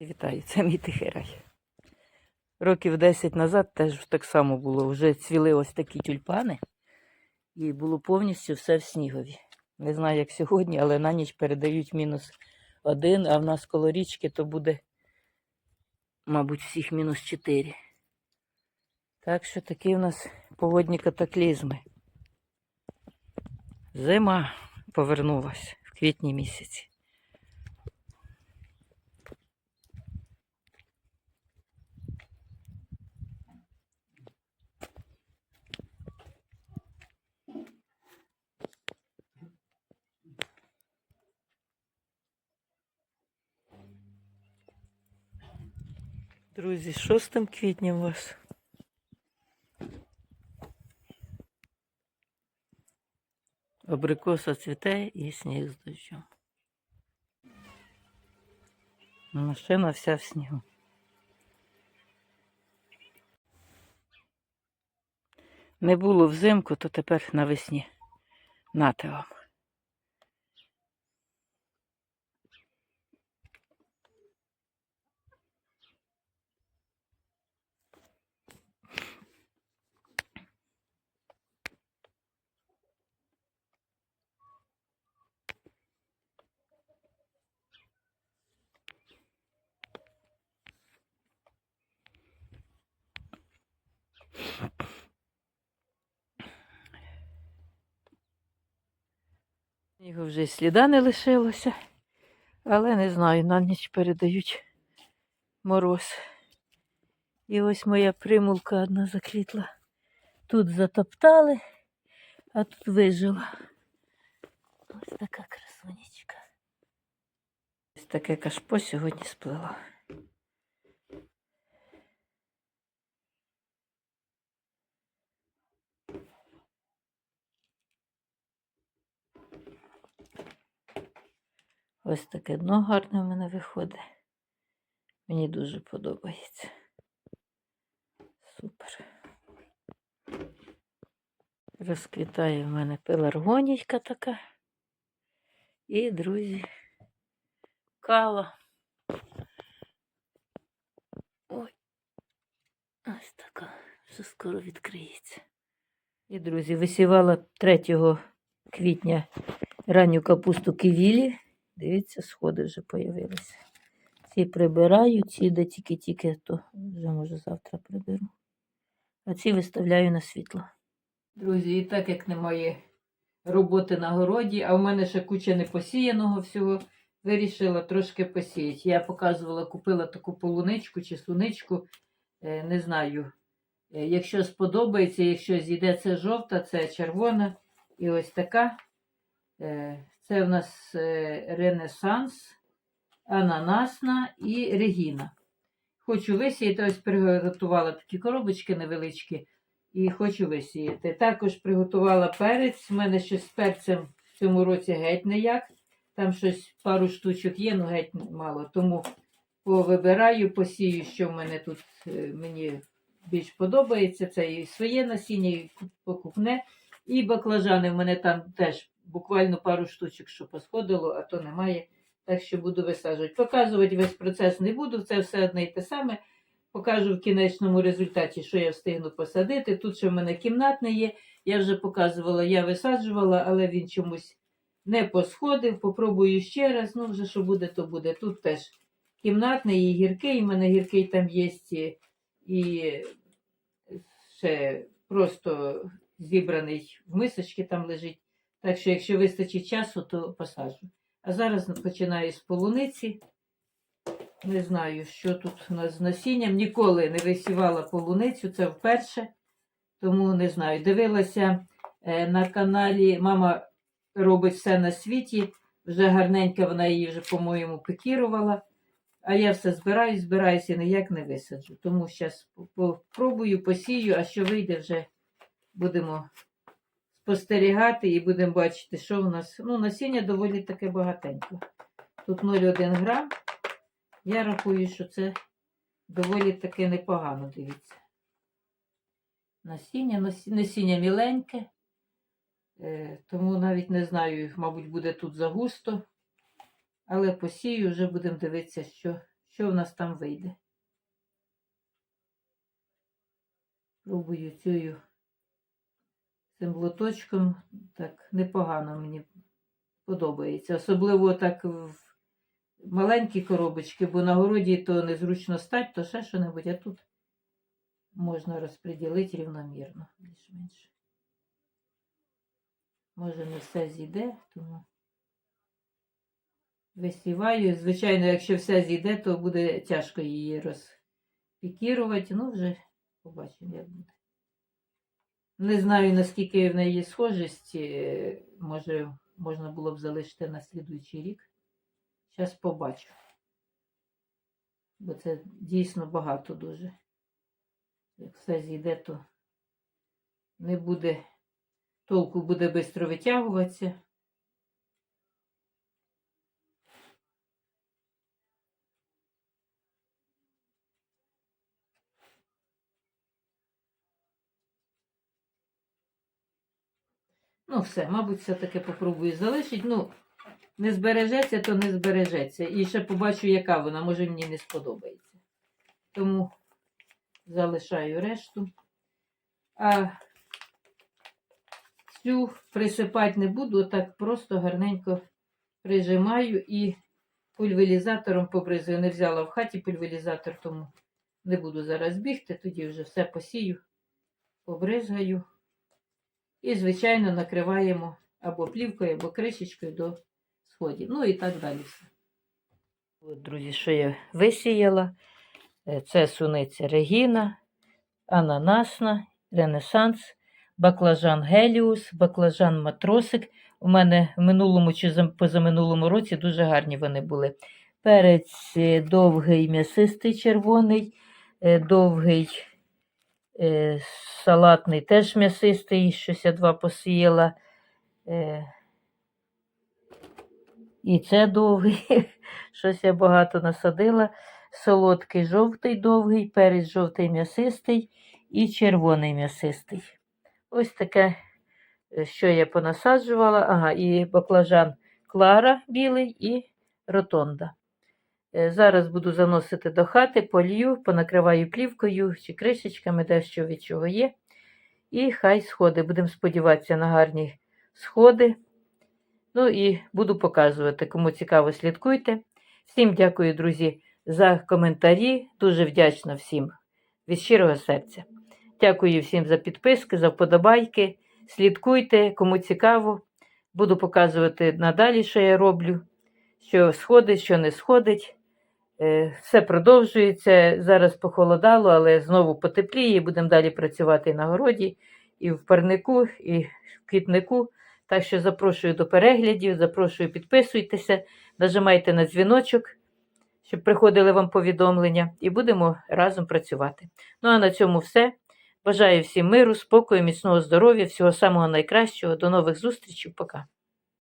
Вітаю, це мій тихий рай. Років 10 назад теж так само було. Вже цвіли ось такі тюльпани, і було повністю все в снігові. Не знаю, як сьогодні, але на ніч передають мінус один, а в нас коло річки то буде, мабуть, всіх мінус 4. Так що такі в нас погодні катаклізми. Зима повернулась в квітні місяці. Друзі, з 6 квітня у вас. Абрикоса цвіте і сніг з дощом. Машина вся в снігу. Не було взимку, то тепер навесні. Нате вам. Його вже і сліда не лишилося, але не знаю, на ніч передають мороз. І ось моя примулка одна заквітла. Тут затоптали, а тут вижила. Ось така красунечка. Ось таке кашпо сьогодні сплила. Ось таке дно гарне в мене виходить. Мені дуже подобається. Супер. Розквітає в мене пеларгонійка така. І, друзі, кава. Ой, ось така, вже скоро відкриється. І, друзі, висівала 3 квітня ранню капусту кивілі. Дивіться, сходи вже появилися. Ці прибираю, ці де тільки-тільки, то вже може завтра приберу. А ці виставляю на світло. Друзі, і так як немає роботи на городі, а в мене ще куча непосіяного всього, вирішила трошки посіяти. Я показувала, купила таку полуничку чи суничку, е, не знаю. Е, Якщо сподобається, якщо зійде це жовта, це червона і ось така. Це в нас е, Ренесанс, ананасна і Регіна. Хочу висіяти, ось приготувала такі коробочки невеличкі і хочу висіяти. Також приготувала перець. У мене ще з перцем в цьому році геть ніяк. Там щось пару штучок є, ну геть мало. Тому повибираю, посію, що в мене тут е, мені більш подобається. Це і своє насіння, і покупне. І баклажани в мене там теж буквально пару штучок, що посходило, а то немає. Так що буду висаджувати. Показувати весь процес не буду, це все одне і те саме. Покажу в кінечному результаті, що я встигну посадити. Тут ще в мене кімнатне є. Я вже показувала, я висаджувала, але він чомусь не посходив. Попробую ще раз. Ну, вже що буде, то буде. Тут теж кімнатний і гіркий. У мене гіркий там є і- ще просто зібраний в мисочки там лежить. Так що, якщо вистачить часу, то посаджу. А зараз починаю з полуниці. Не знаю, що тут у нас з насінням. Ніколи не висівала полуницю, це вперше. Тому не знаю. Дивилася е, на каналі Мама робить все на світі. Вже гарненько вона її вже, по-моєму, пекірувала. А я все збираю, збираюся і ніяк не висаджу. Тому зараз попробую, посію, а що вийде, вже будемо спостерігати і будемо бачити, що у нас. Ну, насіння доволі таке багатенько. Тут 0,1 грам. Я рахую, що це доволі таки непогано, дивіться. Насіння, насіння міленьке, е, тому навіть не знаю, мабуть, буде тут загусто. Але посію, вже будемо дивитися, що, що в нас там вийде. Пробую цю цим лоточком. Так, непогано мені подобається. Особливо так в маленькі коробочки, бо на городі то незручно стать, то ще що-небудь, а тут можна розподілити рівномірно, більш-менш. Може, не все зійде, тому висіваю. Звичайно, якщо все зійде, то буде тяжко її розпікірувати. Ну, вже побачимо, як буде. Не знаю, наскільки в неї схожість. Може, можна було б залишити на слідуючий рік. Зараз побачу. Бо це дійсно багато дуже. Як все зійде, то не буде толку буде швидко витягуватися. Ну, все, мабуть, все-таки попробую залишити. Ну, не збережеться, то не збережеться. І ще побачу, яка вона, може мені не сподобається. Тому залишаю решту. А цю присипати не буду, так просто гарненько прижимаю і пульверізатором побризую. Не взяла в хаті пульверізатор, тому не буду зараз бігти, тоді вже все посію, побризгаю. І, звичайно, накриваємо або плівкою, або кришечкою до сходів. Ну і так далі. От, друзі, що я висіяла. Е, Це суниця Регіна, ананасна, ренесанс, баклажан Геліус, баклажан матросик. У мене в минулому чи за- позаминулому році дуже гарні вони були. Перець е, довгий, м'ясистий червоний, е, довгий е, салатний теж м'ясистий, щось я два посіяла. Е, і це довгий, щось я багато насадила. Солодкий жовтий довгий, перець жовтий м'ясистий і червоний м'ясистий. Ось таке, е, що я понасаджувала. Ага, і баклажан Клара білий і ротонда. Е, Зараз буду заносити до хати, полью, понакриваю плівкою чи кришечками, де що від чого є. І хай сходи. Будемо сподіватися на гарні сходи. Ну і буду показувати. Кому цікаво, слідкуйте. Всім дякую, друзі, за коментарі. Дуже вдячна всім від щирого серця. Дякую всім за підписки, за вподобайки. Слідкуйте, кому цікаво. Буду показувати надалі, що я роблю, що сходить, що не сходить. Е, Все продовжується. Зараз похолодало, але знову потепліє. Будемо далі працювати і на городі, і в парнику, і в квітнику. Так що запрошую до переглядів, запрошую підписуйтеся, нажимайте на дзвіночок, щоб приходили вам повідомлення, і будемо разом працювати. Ну а на цьому все. Бажаю всім миру, спокою, міцного здоров'я, всього самого найкращого. До нових зустрічей. Пока.